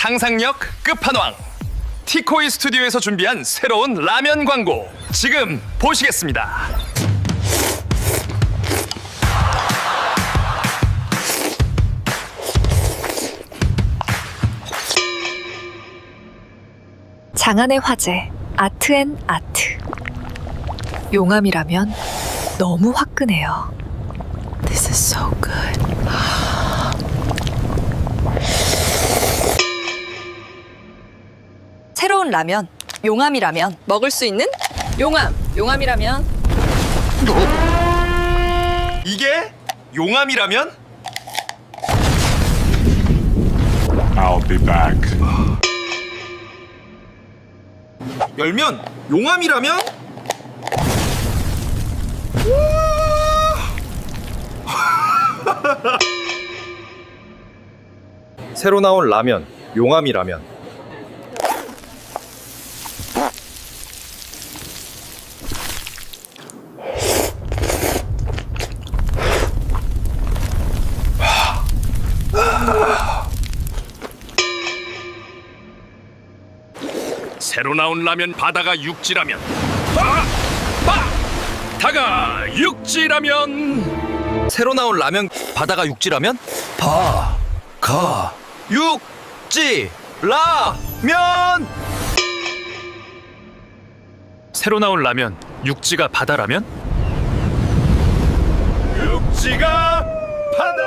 상상력 끝판왕 티코이 스튜디오에서 준비한 새로운 라면 광고 지금 보시겠습니다. 장안의 화제 아트앤 아트 용암이라면 너무 화끈해요. This is so good. 새로운 라면 용암이 라면. 먹을 수 있는 용암. 용암이 라면. 이게 용암이라면? I'll be back. 열면 용암이라면? 새로 나온 라면 용암이라면 새로 나온 라면 바다가 육지라면 바! 바! 다가 육지라면 새로 나온 라면 바다가 육지라면 바! 가! 육지! 라면 새로 나온 라면 육지가 바다라면 육지가 바다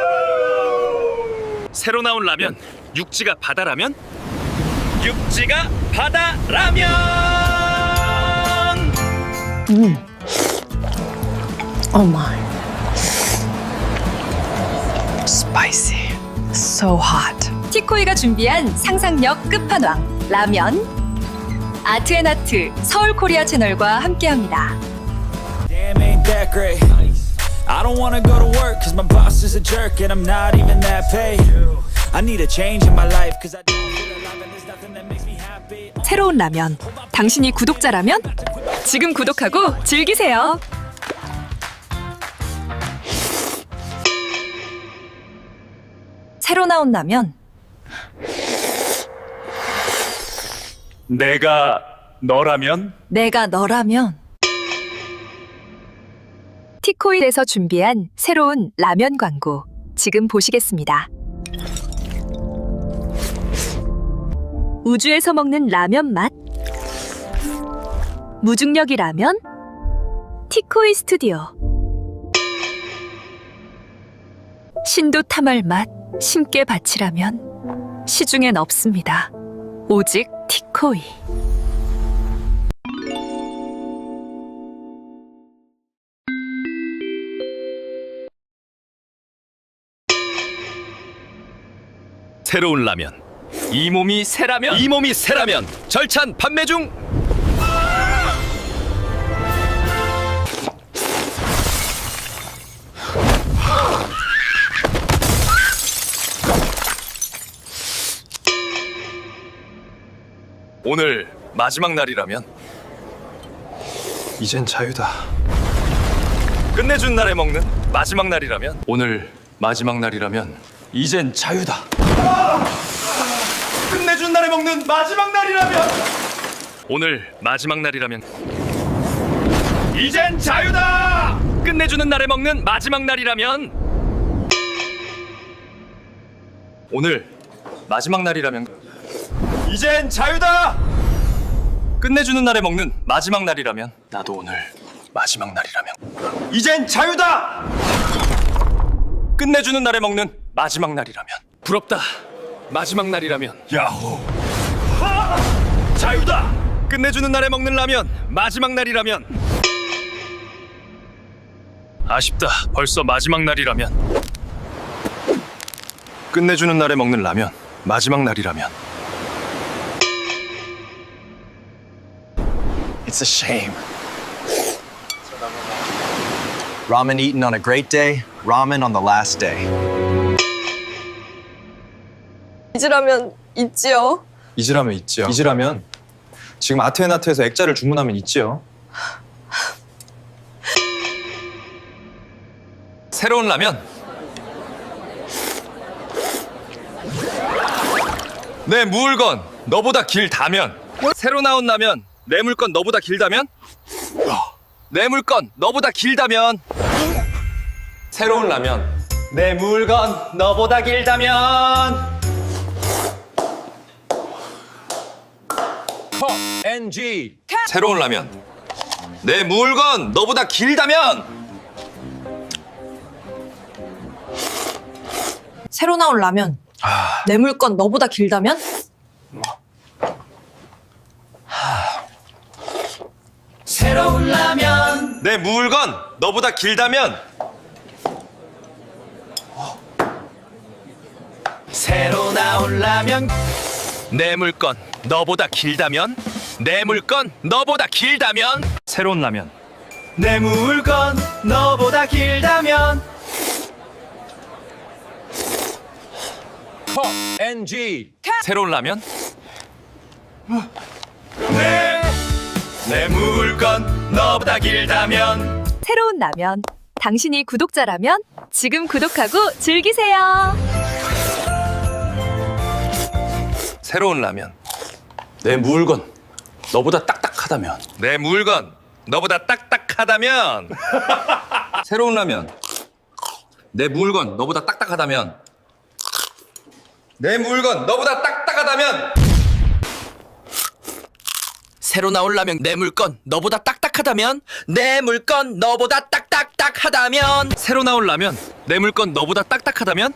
새로 나온 라면 육지가 바다라면 육지가 바다라면 Oh my. Spicy. So hot. 티코이가 준비한 상상력 끝판왕 라면 아트앤아트 서울 코리아 채널과 함께합니다. Damn, ain't that great. I don't wanna go to work cause my boss is a jerk and I'm not even that paid. I need a change in my life cause I 새로운 라면. 당신이 구독자라면 지금 구독하고 즐기세요. 새로 나온 라면 내가 너라면 내가 너라면 티코이에서 준비한 새로운 라면 광고 지금 보시겠습니다. 우주에서 먹는 라면 맛. 무중력이 라면. 티코이 스튜디오. 신도 탐할 맛 신께 바치라면. 시중엔 없습니다. 오직 티코이. 새로운 라면 이 몸이 새라면? 이 몸이 새라면. 절찬 판매 중. 오늘 마지막 날이라면? 이젠 자유다. 끝내준 날에 먹는 마지막 날이라면? 오늘 마지막 날이라면? 이젠 자유다 끝내준 날에 먹는 마지막 날이라면! 오늘 마지막 날이라면 이젠 자유다! 끝내주는 날에 먹는 마지막 날이라면 오늘 마지막 날이라면 이젠 자유다! 끝내주는 날에 먹는 마지막 날이라면 나도 오늘 마지막 날이라면 이젠 자유다! 끝내주는 날에 먹는 마지막 날이라면 부럽다 마지막 날이라면. 야호. 자유다! 끝내주는 날에 먹는 라면 마지막 날이라면. 아쉽다. 벌써 마지막 날이라면. 끝내주는 날에 먹는 라면 마지막 날이라면. It's a shame. Ramen eaten on a great day, ramen on the last day. 잊으라면 있지요. 잊으라면 있지요. 잊으라면? 지금 아트앤아트에서 액자를 주문하면 있지요. 새로운 라면. 내 물건 너보다 길다면. 새로 나온 라면 내 물건 너보다 길다면? 내 물건 너보다 길다면. 새로운 라면. 내 물건 너보다 길다면 NG 새로운 라면. 내 물건 너보다 길다면. 새로 나온 라면. 내 물건 너보다 길다면? 새로운 라면. 내 물건 너보다 길다면. 새로 나온 라면 내 물건 너보다 길다면? 내 물건 너보다 길다면? 새로운 라면. 내 물건 너보다 길다면? NG 새로운 라면? 내, 내 물건 너보다 길다면? 새로운 라면. 당신이 구독자라면 지금 구독하고 즐기세요. 새로운 라면. 내 물건 너보다 딱딱하다면. 내 물건 너보다 딱딱하다면. 새로운 라면. 내 물건 너보다 딱딱하다면. 내 물건 너보다 딱딱하다면. 새로 나온 라면 내 물건 너보다 딱딱하다면. 내 물건 너보다 딱딱딱하다면. 새로 나온 라면 내 물건 너보다 딱딱하다면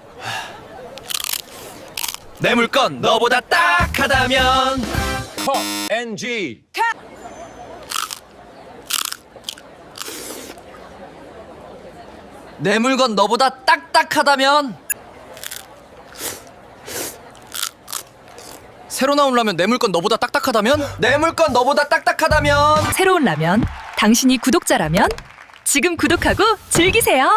내 물건 너보다 딱하다면. NG 내 물건 너보다 딱딱하다면. 새로 나온 라면 내 물건 너보다 딱딱하다면. 내 물건 너보다 딱딱하다면. 새로운 라면. 당신이 구독자라면 지금 구독하고 즐기세요.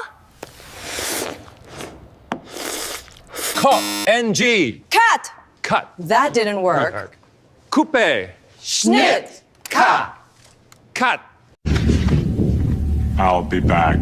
컷 NG Cat! 컷 That didn't work. 쿠페 Schnit! 컷 컷. I'll be back.